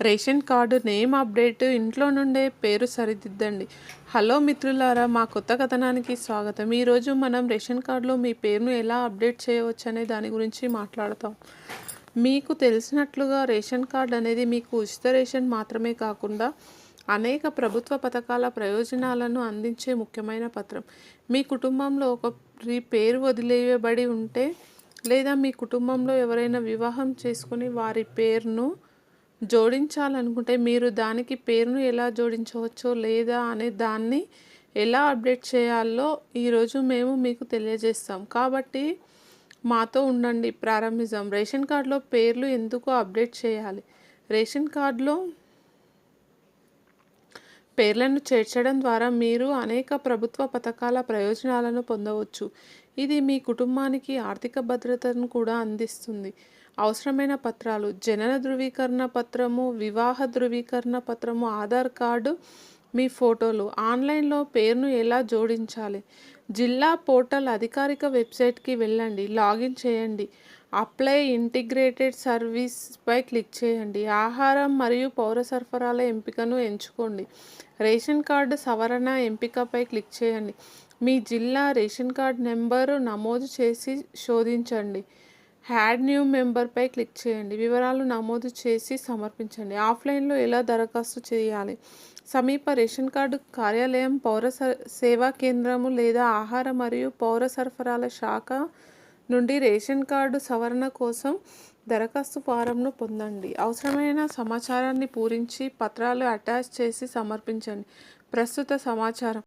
Ration card name update ఇంట్లో నుండే పేరు సరిదిద్దండి. హలో మిత్రులారా మా కొత్త కథనానికి స్వాగతం. ఈరోజు మనం రేషన్ కార్డులో మీ పేరును ఎలా అప్డేట్ చేయవచ్చు అనే దాని గురించి మాట్లాడతాం. మీకు తెలిసినట్లుగా రేషన్ కార్డ్ అనేది మీకు ఉచిత రేషన్ మాత్రమే కాకుండా అనేక ప్రభుత్వ పథకాల ప్రయోజనాలను అందించే ముఖ్యమైన పత్రం. మీ కుటుంబంలో ఒకరి పేరు వదిలేయబడి ఉంటే లేదా మీ కుటుంబంలో ఎవరైనా వివాహం చేసుకుని వారి పేరును జోడించాలనుకుంటే మీరు దానికి పేరును ఎలా జోడించవచ్చో లేదా అనే దాన్ని ఎలా అప్డేట్ చేయాలో ఈరోజు మేము మీకు తెలియజేస్తాం. కాబట్టి మాతో ఉండండి ప్రారంభిద్దాం. రేషన్ కార్డులో పేర్లు ఎందుకు అప్డేట్ చేయాలి? రేషన్ కార్డులో పేర్లను చేర్చడం ద్వారా మీరు అనేక ప్రభుత్వ పథకాల ప్రయోజనాలను పొందవచ్చు. ఇది మీ కుటుంబానికి ఆర్థిక భద్రతను కూడా అందిస్తుంది. అవసరమైన పత్రాలు జనన ధృవీకరణ పత్రము వివాహ ధృవీకరణ పత్రము ఆధార్ కార్డు మీ ఫోటోలు ఆన్లైన్లో పేరును ఎలా జోడించాలి? జిల్లా పోర్టల్ అధికారిక వెబ్సైట్కి వెళ్ళండి లాగిన్ చేయండి. అప్లై ఇంటిగ్రేటెడ్ సర్వీస్పై క్లిక్ చేయండి. ఆహారం మరియు పౌర సరఫరాల ఎంపికను ఎంచుకోండి. రేషన్ కార్డు సవరణ ఎంపికపై క్లిక్ చేయండి. మీ జిల్లా రేషన్ కార్డ్ నెంబరు నమోదు చేసి శోధించండి. హ్యాడ్ న్యూ మెంబర్పై క్లిక్ చేయండి. వివరాలు నమోదు చేసి సమర్పించండి. ఆఫ్లైన్లో ఎలా దరఖాస్తు చేయాలి? సమీప రేషన్ కార్డు కార్యాలయం పౌర సేవా కేంద్రము లేదా ఆహార మరియు పౌర సరఫరాల శాఖ నుండి రేషన్ కార్డు సవరణ కోసం దరఖాస్తు ఫారంను పొందండి. అవసరమైన సమాచారాన్ని పూరించి పత్రాలు అటాచ్ చేసి సమర్పించండి. ప్రస్తుత సమాచారం